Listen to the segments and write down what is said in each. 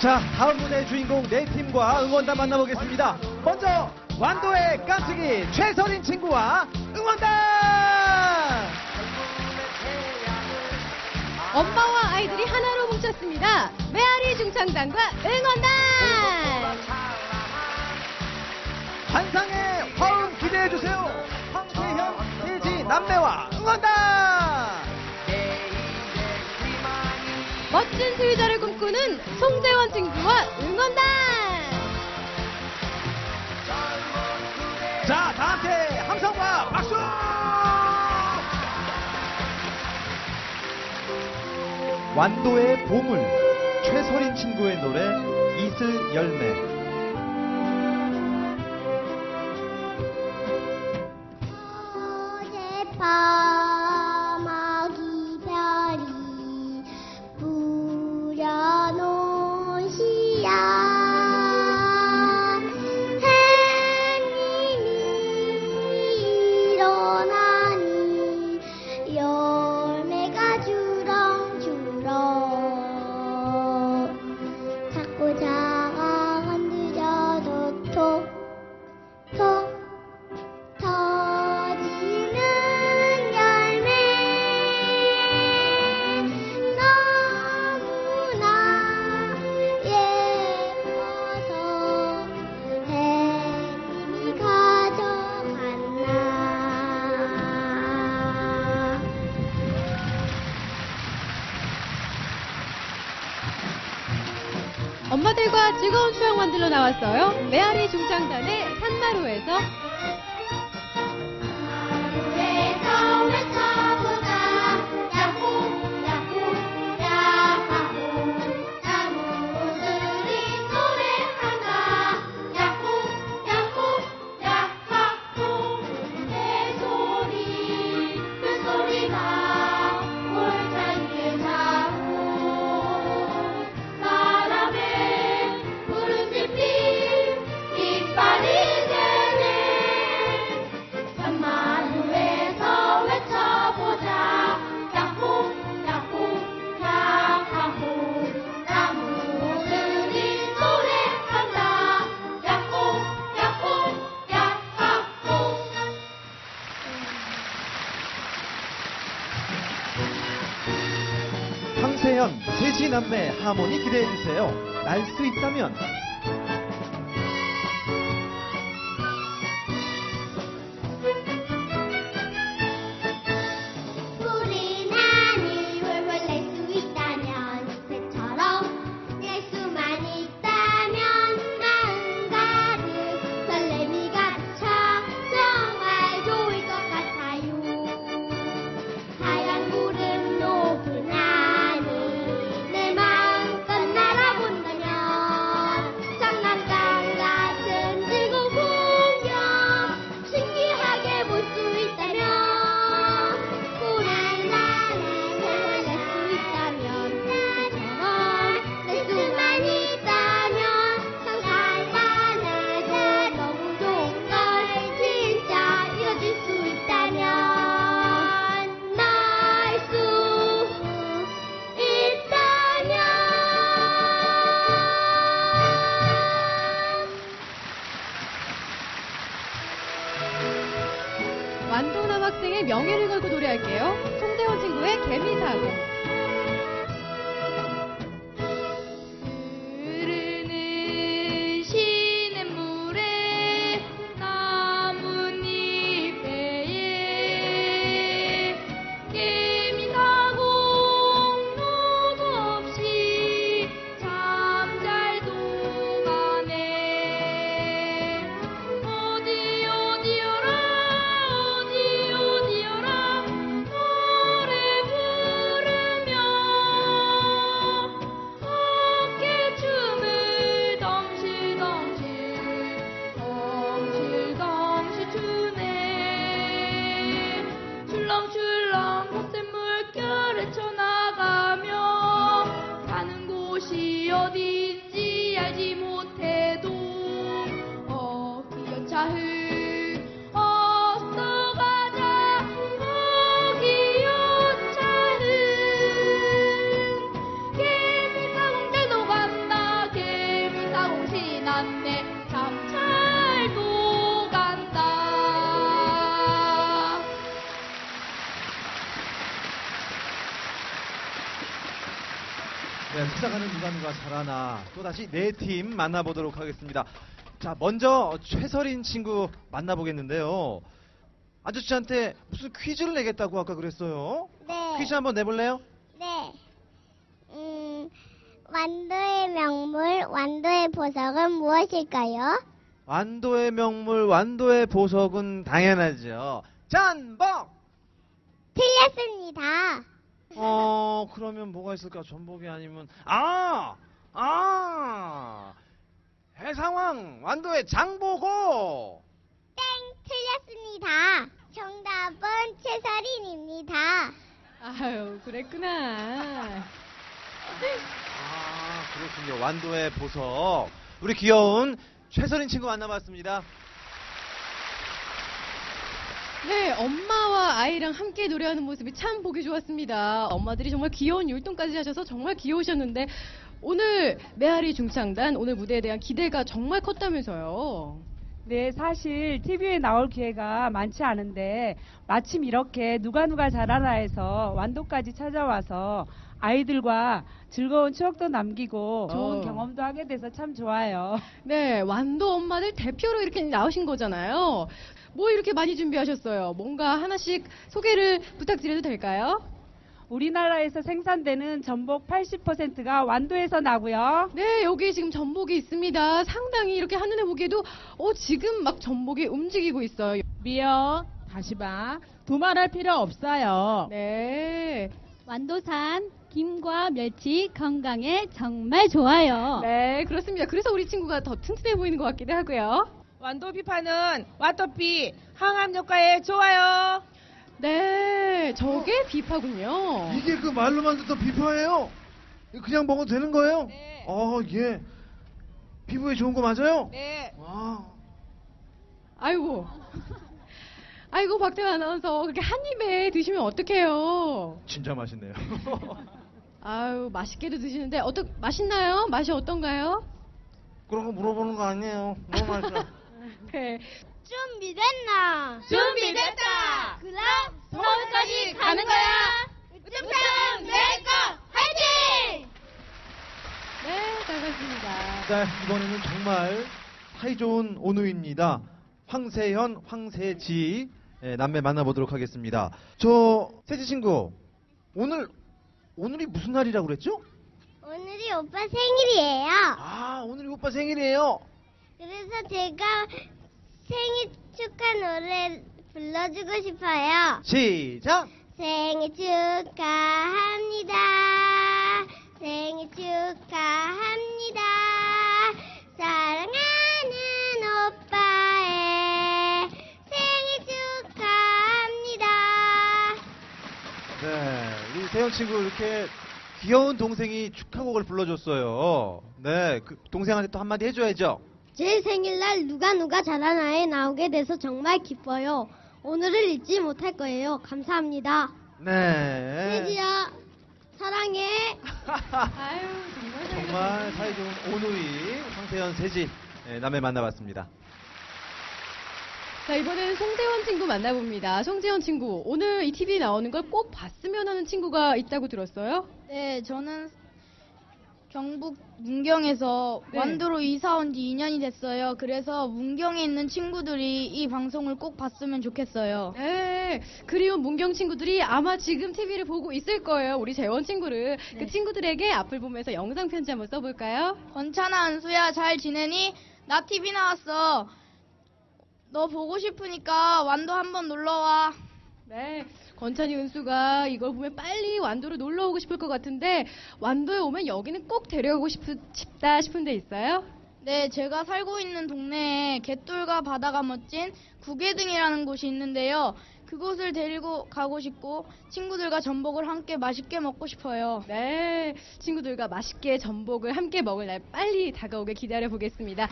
자, 다음 무대 주인공 네 팀과 응원단 만나보겠습니다. 먼저 완도의 깜찍이 최선인 친구와 응원단! 엄마와 아이들이 하나로 뭉쳤습니다. 메아리 중창단과 응원단! 환상의 화음 기대해주세요. 황태현, 세지, 남매와 응원단! 송재원 친구와 응원단! 자, 다 함께 함성과 박수! 완도의 보물, 최소린 친구의 노래, 이슬 열매. 엄마들과 즐거운 추억 만들러 나왔어요. 메아리 중창단의 산마루에서 황세현, 세지 남매 하모니 기대해주세요. 날 수 있다면. 잘하나 또다시 네 팀 만나보도록 하겠습니다. 자, 먼저 최설인 친구 만나보겠는데요. 아저씨한테 무슨 퀴즈를 내겠다고 아까 그랬어요. 네. 퀴즈 한번 내볼래요? 네. 음, 완도의 명물, 완도의 보석은 무엇일까요? 완도의 명물, 완도의 보석은 당연하죠. 전복! 틀렸습니다. 어, 그러면 뭐가 있을까? 전복이 아니면, 아! 아! 해상왕, 완도의 장보고! 땡, 틀렸습니다. 정답은 최설인입니다. 아유, 그랬구나. 아, 그렇군요. 완도의 보석. 우리 귀여운 최선인 친구 만나봤습니다. 네, 엄마와 아이랑 함께 노래하는 모습이 참 보기 좋았습니다. 엄마들이 정말 귀여운 율동까지 하셔서 정말 귀여우셨는데 오늘 메아리 중창단 오늘 무대에 대한 기대가 정말 컸다면서요. 네, 사실 TV에 나올 기회가 많지 않은데 마침 이렇게 누가 누가 잘하나에서 완도까지 찾아와서 아이들과 즐거운 추억도 남기고 좋은 어. 경험도 하게 돼서 참 좋아요. 네, 완도 엄마들 대표로 이렇게 나오신 거잖아요. 뭐 이렇게 많이 준비하셨어요? 뭔가 하나씩 소개를 부탁드려도 될까요? 우리나라에서 생산되는 전복 80%가 완도에서 나고요. 네, 여기 지금 전복이 있습니다. 상당히 이렇게 한눈에 보기에도 어, 지금 막 전복이 움직이고 있어요. 미역, 다시마, 두말할 필요 없어요. 네. 완도산 김과 멸치 건강에 정말 좋아요. 네, 그렇습니다. 그래서 우리 친구가 더 튼튼해 보이는 것 같기도 하고요. 완도 비파는 와토피 항암 효과에 좋아요. 네, 저게 비파군요. 이게 그 말로만 듣던 비파예요. 그냥 먹어도 되는 거예요? 네. 어, 예. 피부에 좋은 거 맞아요? 네. 와. 아이고. 아이고, 박태환 아나운서. 그렇게 한 입에 드시면 어떡해요. 진짜 맛있네요. 아유, 맛있게도 드시는데, 어떠, 맛있나요? 맛이 어떤가요? 그런 거 물어보는 거 아니에요. 너무 맛있어. 네. 준비됐나? 준비됐다. 그럼 서울까지 가는 거야. 우뚝탕 내거 화이팅! 네, 잘 봤습니다. 자, 이번에는 정말 사이좋은 온우입니다. 황세현, 황세지 예, 남매 만나보도록 하겠습니다. 저 세지 친구, 오늘 오늘이 무슨 날이라고 그랬죠? 오늘이 오빠 생일이에요. 아, 오늘이 오빠 생일이에요. 그래서 제가 생일 축하 노래 불러주고 싶어요. 시작. 생일 축하합니다. 생일 축하합니다. 사랑하는 오빠의 생일 축하합니다. 네, 우리 세현 친구 이렇게 귀여운 동생이 축하곡을 불러줬어요. 네, 그 동생한테 또 한마디 해줘야죠. 제 생일날 누가 누가 잘하나에 나오게 돼서 정말 기뻐요. 오늘을 잊지 못할 거예요. 감사합니다. 네. 세지야, 사랑해. 아유, 정말 잘 정말 사이좋은 온우이 황세현 세지 예, 남매 만나봤습니다. 자, 이번엔 송재원 친구 만나봅니다. 송재원 친구, 오늘 이 TV에 나오는 걸 꼭 봤으면 하는 친구가 있다고 들었어요? 네, 저는 경북 문경에서 네. 완도로 이사 온 지 2년이 됐어요. 그래서 문경에 있는 친구들이 이 방송을 꼭 봤으면 좋겠어요. 네, 그리운 문경 친구들이 아마 지금 TV를 보고 있을 거예요. 우리 재원 친구를. 그 친구들에게 앞을 보면서 영상 편지 한번 써볼까요? 권찬아, 은수야, 잘 지내니? 나 TV 나왔어. 너 보고 싶으니까 완도 한번 놀러와. 네, 권찬이 은수가 이걸 보면 빨리 완도로 놀러 오고 싶을 것 같은데 완도에 오면 여기는 꼭 데려가고 싶, 싶다 싶은 데 있어요? 네, 제가 살고 있는 동네에 갯돌과 바다가 멋진 구계등이라는 곳이 있는데요. 그곳을 데리고 가고 싶고 친구들과 전복을 함께 맛있게 먹고 싶어요. 네, 친구들과 맛있게 전복을 함께 먹을 날 빨리 다가오길 기다려 보겠습니다.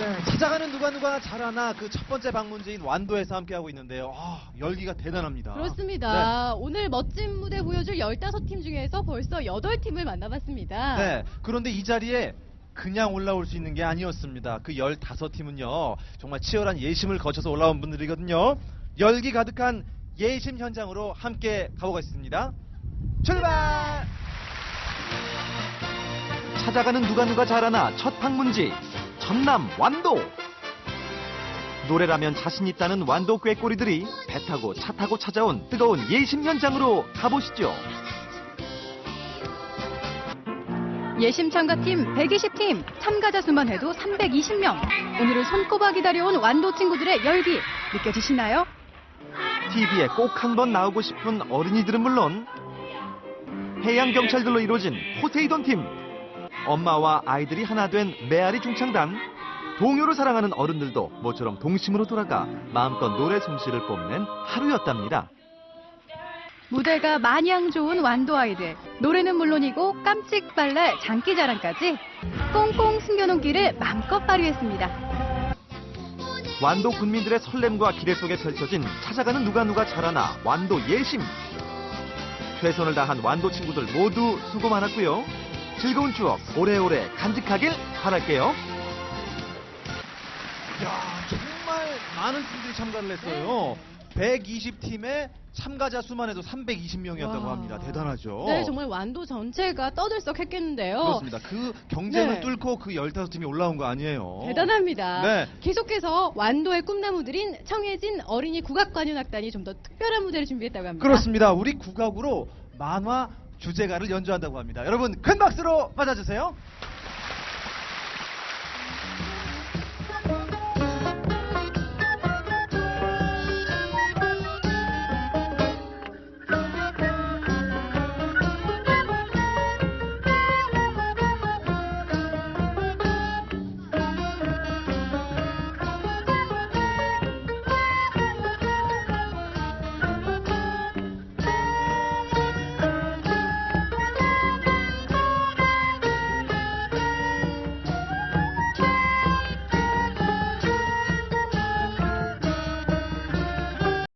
네, 찾아가는 누가 누가 잘하나 그 첫 번째 방문지인 완도에서 함께하고 있는데요. 아, 열기가 대단합니다. 그렇습니다. 오늘 멋진 무대 보여줄 15팀 중에서 벌써 8팀을 만나봤습니다. 네, 그런데 이 자리에 그냥 올라올 수 있는 게 아니었습니다. 그 15팀은요, 정말 치열한 예심을 거쳐서 올라온 분들이거든요. 열기 가득한 예심 현장으로 함께 가보겠습니다. 출발! 찾아가는 누가 누가 잘하나 첫 방문지 전남 완도 노래라면 자신 있다는 완도 꾀꼬리들이 배 타고 차 타고 찾아온 뜨거운 예심 현장으로 가보시죠. 예심 참가팀 120팀, 참가자 수만 해도 320명. 오늘을 손꼽아 기다려온 완도 친구들의 열기 느껴지시나요? TV에 꼭 한번 나오고 싶은 어린이들은 물론 해양 경찰들로 이루어진 포세이돈 팀, 엄마와 아이들이 하나 된 메아리 중창단, 동요를 사랑하는 어른들도 모처럼 동심으로 돌아가 마음껏 노래 솜씨를 뽐낸 하루였답니다. 무대가 마냥 좋은 완도 아이들. 노래는 물론이고 깜찍 발랄 장기 자랑까지 꽁꽁 숨겨놓은 길을 마음껏 발휘했습니다. 완도 군민들의 설렘과 기대 속에 펼쳐진 찾아가는 누가 누가 잘하나 완도 예심. 최선을 다한 완도 친구들 모두 수고 많았고요. 즐거운 추억 오래오래 간직하길 바랄게요. 야 정말 많은 팀들이 참가를 했어요. 120팀의 참가자 수만 해도 320명이었다고 와. 합니다. 대단하죠. 네, 정말 완도 전체가 떠들썩했겠는데요. 그렇습니다. 그 경쟁을 네. 뚫고 그 15팀이 올라온 거 아니에요. 대단합니다. 네. 계속해서 완도의 꿈나무들인 청해진 어린이 국악관현악단이 좀 더 특별한 무대를 준비했다고 합니다. 그렇습니다. 우리 국악으로 만화 주제가를 연주한다고 합니다. 여러분 큰 박수로 맞아주세요.